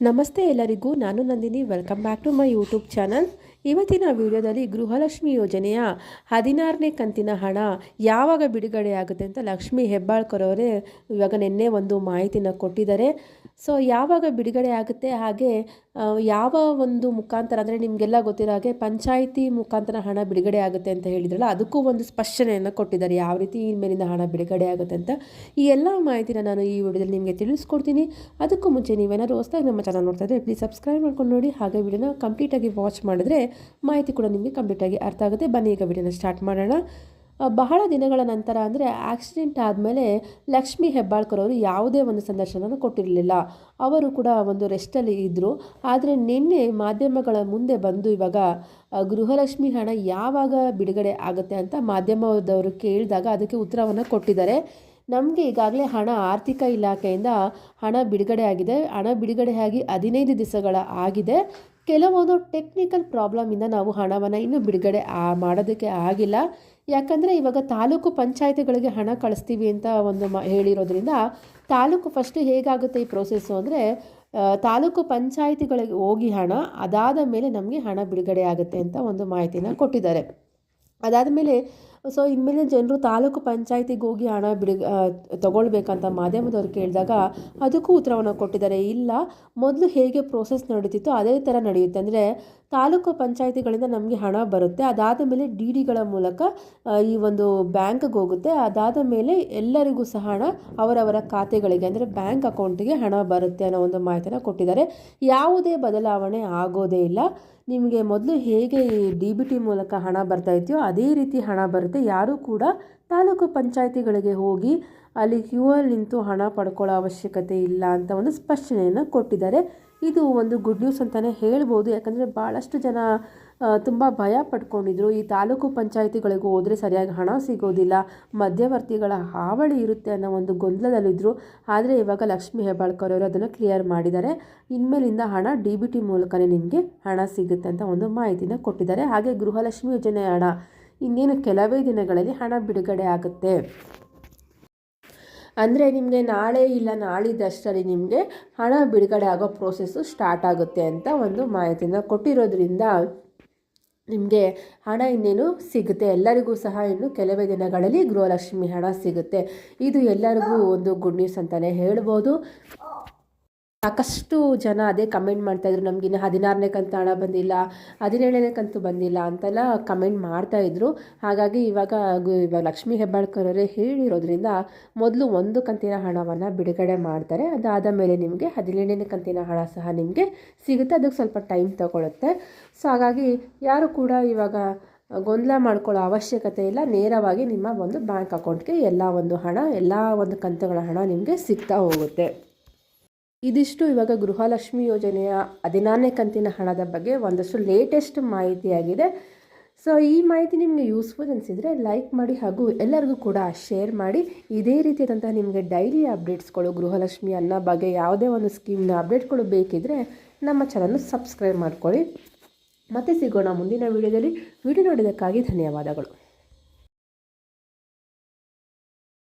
ನಮಸ್ತೆ ಎಲ್ಲರಿಗೂ ನಾನು Nandini. Welcome back to my YouTube channel ಇವತ್ತಿನ ವಿಡಿಯೋದಲ್ಲಿ ಗೃಹಲಕ್ಷ್ಮಿ ಯೋಜನೆಯ ಹದಿನಾರನೇ ಕಂತಿನ ಹಣ ಯಾವಾಗ ಬಿಡುಗಡೆ ಆಗುತ್ತೆ ಅಂತ ಲಕ್ಷ್ಮಿ ಹೆಬ್ಬಾಳ್ಕರ್ ಅವರೇ ಇವಾಗ ನಿನ್ನೆ ಒಂದು ಮಾಹಿತಿನ ಕೊಟ್ಟಿದ್ದಾರೆ. ಸೊ ಯಾವಾಗ ಬಿಡುಗಡೆ ಆಗುತ್ತೆ ಹಾಗೆ ಯಾವ ಒಂದು ಮುಖಾಂತರ, ಅಂದರೆ ನಿಮಗೆಲ್ಲ ಗೊತ್ತಿರೋ ಹಾಗೆ ಪಂಚಾಯಿತಿ ಮುಖಾಂತರ ಹಣ ಬಿಡುಗಡೆ ಆಗುತ್ತೆ ಅಂತ ಹೇಳಿದ್ರಲ್ಲ, ಅದಕ್ಕೂ ಒಂದು ಸ್ಪಷ್ಟನೆಯನ್ನು ಕೊಟ್ಟಿದ್ದಾರೆ. ಯಾವ ರೀತಿ ಈ ಮೇಲಿಂದ ಹಣ ಬಿಡುಗಡೆ ಆಗುತ್ತೆ ಅಂತ ಈ ಎಲ್ಲ ಮಾಹಿತಿನ ನಾನು ಈ ವಿಡಿಯೋದಲ್ಲಿ ನಿಮಗೆ ತಿಳಿಸ್ಕೊಡ್ತೀನಿ. ಅದಕ್ಕೂ ಮುಂಚೆ ನೀವೇನಾದ್ರು ಹೊಸದಾಗಿ ನಮ್ಮ ಚಾನಲ್ ನೋಡ್ತಾ ಇದ್ದರೆ ಪ್ಲೀಸ್ ಸಬ್ಸ್ಕ್ರೈಬ್ ಮಾಡ್ಕೊಂಡು ನೋಡಿ. ಹಾಗೆ ವಿಡಿಯೋನ ಕಂಪ್ಲೀಟಾಗಿ ವಾಚ್ ಮಾಡಿದ್ರೆ ಮಾಹಿತಿ ಕೂಡ ನಿಮಗೆ ಕಂಪ್ಲೀಟಾಗಿ ಅರ್ಥ ಆಗುತ್ತೆ. ಬನ್ನಿ, ಈಗ ವಿಡಿಯೋನ ಸ್ಟಾರ್ಟ್ ಮಾಡೋಣ. ಬಹಳ ದಿನಗಳ ನಂತರ ಅಂದರೆ ಆಕ್ಸಿಡೆಂಟ್ ಆದಮೇಲೆ ಲಕ್ಷ್ಮಿ ಹೆಬ್ಬಾಳ್ಕರ್ ಅವರು ಯಾವುದೇ ಒಂದು ಸಂದರ್ಶನ ಕೊಟ್ಟಿರಲಿಲ್ಲ. ಅವರು ಕೂಡ ಒಂದು ರೆಸ್ಟಲ್ಲಿ ಇದ್ದರು ಆದರೆ ನಿನ್ನೆ ಮಾಧ್ಯಮಗಳ ಮುಂದೆ ಬಂದು ಇವಾಗ ಗೃಹಲಕ್ಷ್ಮಿ ಹಣ ಯಾವಾಗ ಬಿಡುಗಡೆ ಆಗುತ್ತೆ ಅಂತ ಮಾಧ್ಯಮದವರು ಕೇಳಿದಾಗ ಅದಕ್ಕೆ ಉತ್ತರವನ್ನು ಕೊಟ್ಟಿದ್ದಾರೆ. ನಮಗೆ ಈಗಾಗಲೇ ಹಣ ಆರ್ಥಿಕ ಇಲಾಖೆಯಿಂದ ಹಣ ಬಿಡುಗಡೆ ಆಗಿದೆ. ಹಣ ಬಿಡುಗಡೆ ಆಗಿ ಹದಿನೈದು ದಿವಸಗಳ ಆಗಿದೆ. ಕೆಲವೊಂದು ಟೆಕ್ನಿಕಲ್ ಪ್ರಾಬ್ಲಮಿಂದ ನಾವು ಹಣವನ್ನು ಇನ್ನೂ ಬಿಡುಗಡೆ ಮಾಡೋದಕ್ಕೆ ಆಗಿಲ್ಲ. ಯಾಕಂದರೆ ಇವಾಗ ತಾಲೂಕು ಪಂಚಾಯತಿಗಳಿಗೆ ಹಣ ಕಳಿಸ್ತೀವಿ ಅಂತ ಒಂದು ಮ ಹೇಳಿರೋದ್ರಿಂದ ತಾಲೂಕು ಫಸ್ಟು ಹೇಗಾಗುತ್ತೆ ಈ ಪ್ರೋಸೆಸ್ಸು ಅಂದರೆ ತಾಲೂಕು ಪಂಚಾಯಿತಿಗಳಿಗೆ ಹೋಗಿ ಹಣ, ಅದಾದ ಮೇಲೆ ನಮಗೆ ಹಣ ಬಿಡುಗಡೆ ಆಗುತ್ತೆ ಅಂತ ಒಂದು ಮಾಹಿತಿನ ಕೊಟ್ಟಿದ್ದಾರೆ. ಅದಾದಮೇಲೆ ಸೊ ಇನ್ಮೇಲೆ ಜನರು ತಾಲೂಕು ಪಂಚಾಯತಿಗೆ ಹೋಗಿ ಹಣ ಬಿಡು ತಗೊಳ್ಬೇಕಂತ ಮಾಧ್ಯಮದವ್ರು ಕೇಳಿದಾಗ ಅದಕ್ಕೂ ಉತ್ತರವನ್ನು ಕೊಟ್ಟಿದ್ದಾರೆ. ಇಲ್ಲ, ಮೊದಲು ಹೇಗೆ ಪ್ರೋಸೆಸ್ ನಡೀತಿತ್ತು ಅದೇ ಥರ ನಡೆಯುತ್ತೆ. ಅಂದರೆ ತಾಲೂಕು ಪಂಚಾಯತಿಗಳಿಂದ ನಮಗೆ ಹಣ ಬರುತ್ತೆ. ಅದಾದ ಮೇಲೆ ಡಿ ಡಿಗಳ ಮೂಲಕ ಈ ಒಂದು ಬ್ಯಾಂಕ್ಗೆ ಹೋಗುತ್ತೆ. ಅದಾದ ಮೇಲೆ ಎಲ್ಲರಿಗೂ ಸಹ ಹಣ ಅವರವರ ಖಾತೆಗಳಿಗೆ, ಅಂದರೆ ಬ್ಯಾಂಕ್ ಅಕೌಂಟಿಗೆ ಹಣ ಬರುತ್ತೆ ಅನ್ನೋ ಒಂದು ಮಾಹಿತಿನ ಕೊಟ್ಟಿದ್ದಾರೆ. ಯಾವುದೇ ಬದಲಾವಣೆ ಆಗೋದೇ ಇಲ್ಲ. ನಿಮಗೆ ಮೊದಲು ಹೇಗೆ ಈ ಡಿ ಬಿ ಟಿ ಮೂಲಕ ಹಣ ಬರ್ತಾ ಇದೆಯೋ, ಅದೇ ರೀತಿ ಹಣ ಬರುತ್ತೆ. ಯಾರೂ ಕೂಡ ತಾಲೂಕು ಪಂಚಾಯಿತಿಗಳಿಗೆ ಹೋಗಿ ಅಲ್ಲಿ ಕ್ಯೂ ಅಲ್ಲಿ ನಿಂತು ಹಣ ಪಡ್ಕೊಳ್ಳೋ ಅವಶ್ಯಕತೆ ಇಲ್ಲ ಅಂತ ಒಂದು ಸ್ಪಷ್ಟನೆಯನ್ನು ಕೊಟ್ಟಿದ್ದಾರೆ. ಇದು ಒಂದು ಗುಡ್ ನ್ಯೂಸ್ ಅಂತಲೇ ಹೇಳ್ಬೋದು. ಯಾಕಂದರೆ ಭಾಳಷ್ಟು ಜನ ತುಂಬ ಭಯ ಪಡ್ಕೊಂಡಿದ್ರು. ಈ ತಾಲೂಕು ಪಂಚಾಯಿತಿಗಳಿಗೂ ಹೋದರೆ ಸರಿಯಾಗಿ ಹಣ ಸಿಗೋದಿಲ್ಲ, ಮಧ್ಯವರ್ತಿಗಳ ಹಾವಳಿ ಇರುತ್ತೆ ಅನ್ನೋ ಒಂದು ಗೊಂದಲದಲ್ಲಿದ್ದರು ಆದರೆ ಇವಾಗ ಲಕ್ಷ್ಮೀ ಹೆಬ್ಬಾಳ್ಕರ್ ಅವರು ಅದನ್ನು ಕ್ಲಿಯರ್ ಮಾಡಿದ್ದಾರೆ. ಇನ್ಮೇಲಿಂದ ಹಣ ಡಿ ಬಿ ಟಿ ಮೂಲಕನೇ ನಿಮಗೆ ಹಣ ಸಿಗುತ್ತೆ ಅಂತ ಒಂದು ಮಾಹಿತಿನ ಕೊಟ್ಟಿದ್ದಾರೆ. ಹಾಗೆ ಗೃಹಲಕ್ಷ್ಮಿ ಯೋಜನೆ ಹಣ ಇನ್ನೇನು ಕೆಲವೇ ದಿನಗಳಲ್ಲಿ ಹಣ ಬಿಡುಗಡೆ ಆಗುತ್ತೆ. ಅಂದರೆ ನಿಮಗೆ ನಾಳೆ ಇಲ್ಲ ನಾಳಿದ್ದಷ್ಟರಲ್ಲಿ ನಿಮಗೆ ಹಣ ಬಿಡುಗಡೆ ಆಗೋ ಪ್ರೋಸೆಸ್ಸು ಸ್ಟಾರ್ಟ್ ಆಗುತ್ತೆ ಅಂತ ಒಂದು ಮಾಹಿತಿನ ಕೊಟ್ಟಿರೋದ್ರಿಂದ ನಿಮಗೆ ಹಣ ಇನ್ನೇನು ಸಿಗುತ್ತೆ. ಎಲ್ಲರಿಗೂ ಸಹ ಇನ್ನು ಕೆಲವೇ ದಿನಗಳಲ್ಲಿ ಗೃಹಲಕ್ಷ್ಮಿ ಹಣ ಸಿಗುತ್ತೆ. ಇದು ಎಲ್ಲರಿಗೂ ಒಂದು ಗುಡ್ ನ್ಯೂಸ್ ಅಂತಲೇ ಹೇಳ್ಬೋದು. ಸಾಕಷ್ಟು ಜನ ಅದೇ ಕಮೆಂಟ್ ಮಾಡ್ತಾಯಿದ್ರು ನಮಗಿನ್ನು ಹದಿನಾರನೇ ಕಂತು ಹಣ ಬಂದಿಲ್ಲ, ಹದಿನೇಳನೇ ಕಂತು ಬಂದಿಲ್ಲ ಅಂತೆಲ್ಲ ಕಮೆಂಟ್ ಮಾಡ್ತಾಯಿದ್ರು ಹಾಗಾಗಿ ಇವಾಗ ಇವಾಗ ಲಕ್ಷ್ಮೀ ಹೆಬ್ಬಾಳ್ಕರ್ ಅವರೇ ಹೇಳಿರೋದ್ರಿಂದ ಮೊದಲು ಒಂದು ಕಂತಿನ ಹಣವನ್ನು ಬಿಡುಗಡೆ ಮಾಡ್ತಾರೆ. ಅದಾದ ಮೇಲೆ ನಿಮಗೆ ಹದಿನೇಳನೇ ಕಂತಿನ ಹಣ ಸಹ ನಿಮಗೆ ಸಿಗುತ್ತೆ. ಅದಕ್ಕೆ ಸ್ವಲ್ಪ ಟೈಮ್ ತಗೊಳುತ್ತೆ. ಸೊ, ಹಾಗಾಗಿ ಯಾರು ಕೂಡ ಇವಾಗ ಗೊಂದಲ ಮಾಡ್ಕೊಳ್ಳೋ ಅವಶ್ಯಕತೆ ಇಲ್ಲ. ನೇರವಾಗಿ ನಿಮ್ಮ ಒಂದು ಬ್ಯಾಂಕ್ ಅಕೌಂಟ್ಗೆ ಎಲ್ಲ ಒಂದು ಹಣ, ಎಲ್ಲ ಒಂದು ಕಂತುಗಳ ಹಣ ನಿಮಗೆ ಸಿಗ್ತಾ ಹೋಗುತ್ತೆ. ಇದಿಷ್ಟು ಇವಾಗ ಗೃಹಲಕ್ಷ್ಮಿ ಯೋಜನೆಯ ಹದಿನಾರನೇ ಕಂತಿನ ಹಣದ ಬಗ್ಗೆ ಒಂದಷ್ಟು ಲೇಟೆಸ್ಟ್ ಮಾಹಿತಿಯಾಗಿದೆ. ಸೊ ಈ ಮಾಹಿತಿ ನಿಮಗೆ ಯೂಸ್ಫುಲ್ ಅನಿಸಿದರೆ ಲೈಕ್ ಮಾಡಿ ಹಾಗೂ ಎಲ್ಲರಿಗೂ ಕೂಡ ಶೇರ್ ಮಾಡಿ. ಇದೇ ರೀತಿಯಾದಂತಹ ನಿಮಗೆ ಡೈಲಿ ಅಪ್ಡೇಟ್ಸ್ಗಳು ಗೃಹಲಕ್ಷ್ಮಿ ಅನ್ನೋ ಬಗ್ಗೆ ಯಾವುದೇ ಒಂದು ಸ್ಕೀಮ್ನ ಅಪ್ಡೇಟ್ಗಳು ಬೇಕಿದ್ದರೆ ನಮ್ಮ ಚಾನಲ್ನ ಸಬ್ಸ್ಕ್ರೈಬ್ ಮಾಡ್ಕೊಳ್ಳಿ. ಮತ್ತೆ ಸಿಗೋಣ ಮುಂದಿನ ವಿಡಿಯೋದಲ್ಲಿ ವಿಡಿಯೋ ನೋಡಿದ್ದಕ್ಕಾಗಿ ಧನ್ಯವಾದಗಳು.